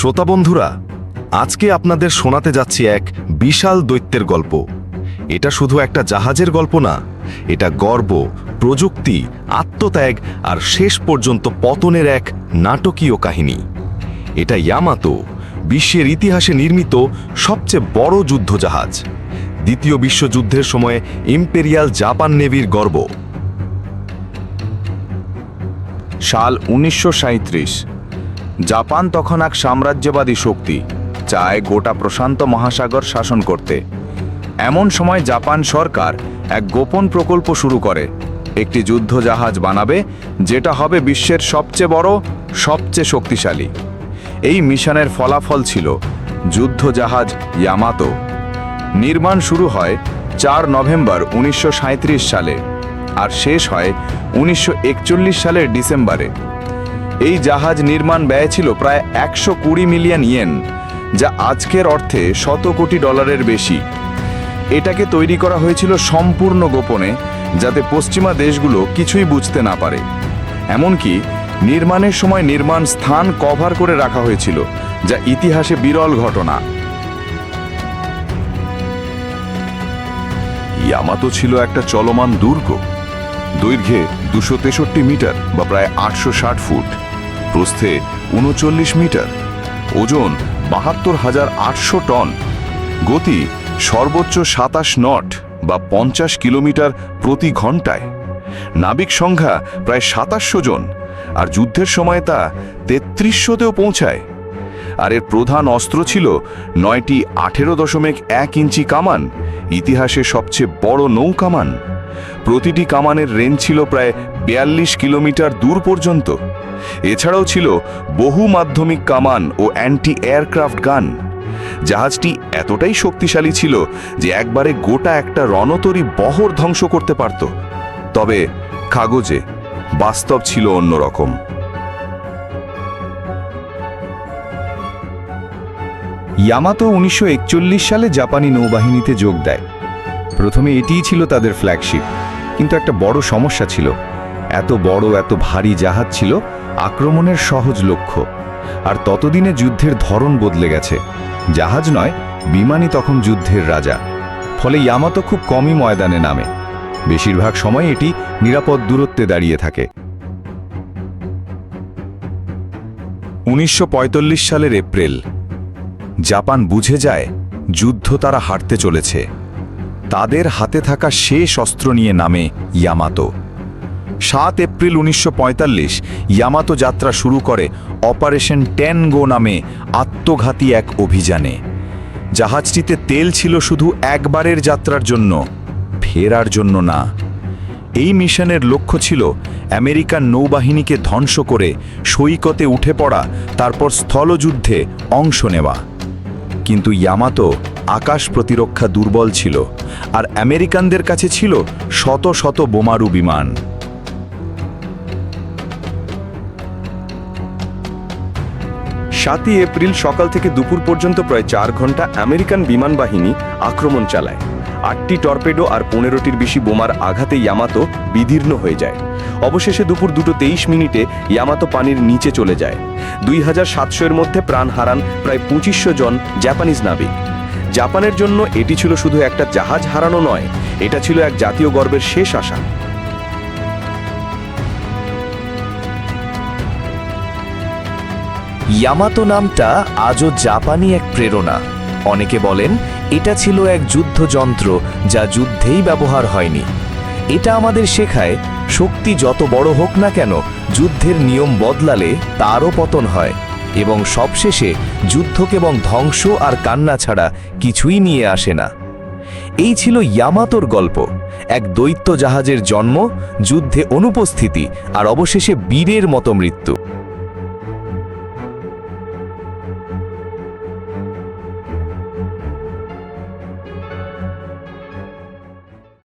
শ্রোতা বন্ধুরা, আজকে আপনাদের শোনাতে যাচ্ছি এক বিশাল দৈত্যের গল্প। এটা শুধু একটা জাহাজের গল্প না, এটা গর্ব, প্রযুক্তি, আত্মত্যাগ আর শেষ পর্যন্ত পতনের এক নাটকীয় কাহিনী। এটা ইয়ামাতো, বিশ্বের ইতিহাসে নির্মিত সবচেয়ে বড় যুদ্ধজাহাজ, দ্বিতীয় বিশ্বযুদ্ধের সময় ইম্পেরিয়াল জাপান নেভির গর্ব। সাল উনিশশো সাঁইত্রিশ জাপান তখন এক সাম্রাজ্যবাদী শক্তি, চায় গোটা প্রশান্ত মহাসাগর শাসন করতে। এমন সময় জাপান সরকার এক গোপন প্রকল্প শুরু করে। একটি যুদ্ধ জাহাজ বানাবে, যেটা হবে বিশ্বের সবচেয়ে বড়, সবচেয়ে শক্তিশালী। এই মিশনের ফলাফল ছিল যুদ্ধ জাহাজ ইয়ামাতো। নির্মাণ শুরু হয় চার নভেম্বর উনিশশো সাঁইত্রিশ সালে, আর শেষ হয় উনিশশো একচল্লিশ সালের ডিসেম্বরে। এই জাহাজ নির্মাণ ব্যয় ছিল প্রায় একশো কুড়ি মিলিয়ন ইয়েন, যা আজকের অর্থে শত কোটি ডলারের বেশি। এটাকে তৈরি করা হয়েছিল সম্পূর্ণ গোপনে, যাতে পশ্চিমা দেশগুলো কিছুই বুঝতে না পারে। এমনকি নির্মাণের সময় নির্মাণ স্থান কভার করে রাখা হয়েছিল, যা ইতিহাসে বিরল ঘটনা। ইয়ামাতো ছিল একটা চলমান দুর্গ। দৈর্ঘ্যে দুশো তেষট্টি মিটার বা প্রায় আটশো ষাট ফুট। প্রস্থে উনচল্লিশ মিটার। ওজন বাহাত্তর হাজার আটশো টন। গতি সর্বোচ্চ সাতাশ নট বা পঞ্চাশ কিলোমিটার প্রতি ঘন্টায়। নাবিক সংখ্যা প্রায় সাতাশশো জন, আর যুদ্ধের সময় তা তেত্রিশশোতেও পৌঁছায়। আর এর প্রধান অস্ত্র ছিল নয়টি আঠেরো দশমিক এক ইঞ্চি কামান, ইতিহাসে সবচেয়ে বড় নৌ কামান প্রতিটি কামানের রেঞ্জ ছিল প্রায় বিয়াল্লিশ কিলোমিটার দূর পর্যন্ত। এছাড়াও ছিল বহু মাধ্যমিক কামান ও অ্যান্টি এয়ারক্রাফট গান। জাহাজটি এতটাই শক্তিশালী ছিল যে একবারে গোটা একটা রণতরী বহর ধ্বংস করতে পারত। তবে কাগজে বাস্তব ছিল অন্যরকম। ইয়ামাতো উনিশশো একচল্লিশ সালে জাপানি নৌবাহিনীতে যোগ দেয়। প্রথমে এটিই ছিল তাদের ফ্ল্যাগশিপ কিন্তু একটা বড় সমস্যা ছিল। এত বড়, এত ভারী জাহাজ ছিল আক্রমণের সহজ লক্ষ্য। আর ততদিনে যুদ্ধের ধরন বদলে গেছে। জাহাজ নয়, বিমানই তখন যুদ্ধের রাজা। ফলে ইয়ামাতো খুব কমই ময়দানে নামে। বেশিরভাগ সময় এটি নিরাপদ দূরত্বে দাঁড়িয়ে থাকে। উনিশশো পঁয়তাল্লিশ সালের এপ্রিল। জাপান বুঝে যায়, যুদ্ধ তারা হারতে চলেছে। তাদের হাতে থাকা শেষ অস্ত্র নিয়ে নামে ইয়ামাতো। সাত এপ্রিল উনিশশো পঁয়তাল্লিশ ইয়ামাতো যাত্রা শুরু করে অপারেশন টেনগো নামে আত্মঘাতী এক অভিযানে। জাহাজটিতে তেল ছিল শুধু একবারের যাত্রার জন্য, ফেরার জন্য না। এই মিশনের লক্ষ্য ছিল আমেরিকান নৌবাহিনীকে ধ্বংস করে সৈকতে উঠে পড়া, তারপর স্থলযুদ্ধে অংশ নেওয়া। কিন্তু ইয়ামাতো আকাশ প্রতিরক্ষা দুর্বল ছিল আর আমেরিকানদের কাছে ছিল শত শত বোমারু বিমান। সাতই এপ্রিল সকাল থেকে দুপুর পর্যন্ত প্রায় চার ঘণ্টা আমেরিকান বিমান বাহিনী আক্রমণ চালায়। আটটি টর্পেডো আর পনেরোটির বেশি বোমার আঘাতে ইয়ামাতো বিদীর্ণ হয়ে যায়। অবশেষে দুপুর দুটো তেইশ মিনিটে ইয়ামাতো পানির নিচে চলে যায়। দুই হাজার সাতশো এর মধ্যে প্রাণ হারান প্রায় পঁচিশশো জন জাপানিজ নাবিক। জাপানের জন্য এটি ছিল শুধু একটা জাহাজ হারানো নয়, এটা ছিল এক জাতীয় গর্বের শেষ আশা। ইয়ামাতো নামটা আজও জাপানি এক প্রেরণা। অনেকে বলেন, এটা ছিল এক যুদ্ধযন্ত্র যা যুদ্ধেই ব্যবহার হয়নি। এটা আমাদের শেখায়, শক্তি যত বড় হোক না কেন, যুদ্ধের নিয়ম বদলালে তারও পতন হয়। এবং সবশেষে যুদ্ধকে এবং ধ্বংস আর কান্না ছাড়া কিছুই নিয়ে আসে না। এই ছিল ইয়ামাতোর গল্প। এক দৈত্য জাহাজের জন্ম, যুদ্ধে অনুপস্থিতি, আর অবশেষে বীরের মতো মৃত্যু।